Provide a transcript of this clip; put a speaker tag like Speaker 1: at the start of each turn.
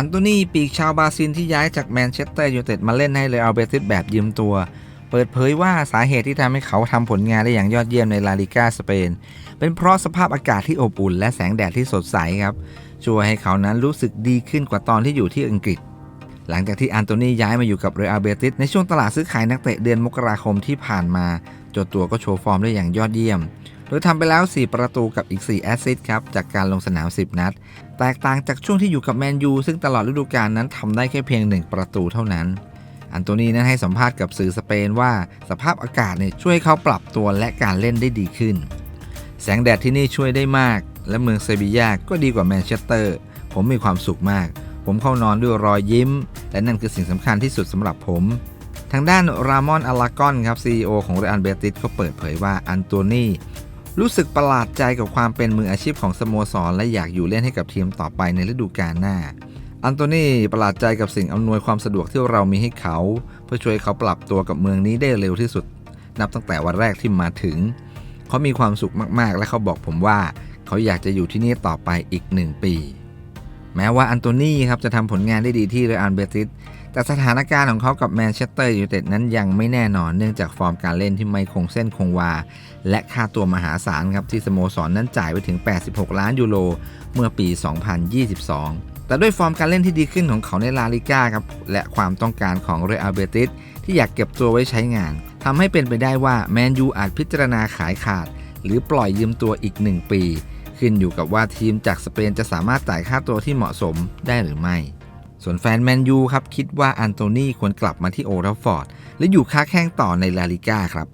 Speaker 1: อันโตนีปีกชาวบราซิลที่ย้ายจากแมนเชสเตอร์ยูไนเต็ดมาเล่นให้เรอัลเบติสแบบยืมตัว เปิดเผยว่าสาเหตุที่ทำให้เขาทำผลงานได้อย่างยอดเยี่ยมในลาลิกาสเปน เป็นเพราะสภาพอากาศที่อบอุ่นและแสงแดดที่สดใสครับ ช่วยให้เขานั้นรู้สึกดีขึ้นกว่าตอนที่อยู่ที่อังกฤษ หลังจากที่อันโตนีย้ายมาอยู่กับเรอัลเบติสในช่วงตลาดซื้อขายนักเตะเดือนมกราคมที่ผ่านมาจ้าตัวก็โชว์ฟอร์มได้อย่างยอดเยี่ยม โดยทำไปแล้ว 4 ประตูกับอีก 4 แอสซิสต์ครับ จากการลงสนาม 10 นัด แตกต่างจากช่วงที่อยู่กับแมนยูซึ่งตลอดฤดูกาลนั้นทำได้แค่เพียง 1 ประตูเท่านั้น อันโตนีนั้นให้สัมภาษณ์กับสื่อสเปนว่าสภาพอากาศเนี่ยช่วยเขาปรับตัวและการเล่นได้ดีขึ้น แสงแดดที่นี่ช่วยได้มาก และเมืองเซบียาก็ดีกว่าแมนเชสเตอร์ ผมมีความสุขมาก ผมเข้านอนด้วยรอยยิ้ม และนั่นคือสิ่งสำคัญที่สุดสำหรับผมทางด้านรามอนอลากอนครับ CEO ของเรอัลเบติสก็เปิดเผยว่าอันโตนี รู้สึกประหลาดใจกับความเป็นมืออาชีพของสโมสร และอยากอยู่เล่นให้กับทีมต่อไปในฤดูกาลหน้า อันโตนีประหลาดใจกับสิ่งอำนวยความสะดวกที่เรามีให้เขา เพื่อช่วยเขาปรับตัวกับเมืองนี้ได้เร็วที่สุด นับตั้งแต่วันแรกที่มาถึง เขามีความสุขมากๆ และเขาบอกผมว่า เขาอยากจะอยู่ที่นี่ต่อไปอีกหนึ่งปี แม้ว่าอันโตนีครับจะทำผลงานได้ดีที่เรอัลเบติส แต่สถานการณ์ของเขากับแมนเชสเตอร์ยูไนเต็ดนั้นยังไม่แน่นอนเนื่องจากฟอร์มการเล่นที่ไม่คงเส้นคงวา และค่าตัวมหาศาลครับที่สโมสรนั้นจ่ายไปถึง 86 ล้านยูโรเมื่อปี 2022 แต่ด้วยฟอร์มการเล่นที่ดีขึ้นของเขาในลาลิก้าครับและความต้องการของเรอัลเบติสที่อยากเก็บตัวไว้ใช้งานทำให้เป็นไปได้ว่าแมนยูอาจพิจารณาขายขาด หรือปล่อยยืมตัวอีก 1 ปี ขึ้นอยู่กับว่าทีมจากสเปนจะสามารถจ่ายค่าตัวที่เหมาะสมได้หรือไม่ ส่วนแฟนแมนยูครับคิดว่าอันโตนีควรกลับมาที่โอลด์ฟอร์ด และอยู่ค้าแข้งต่อในลาลิก้าครับ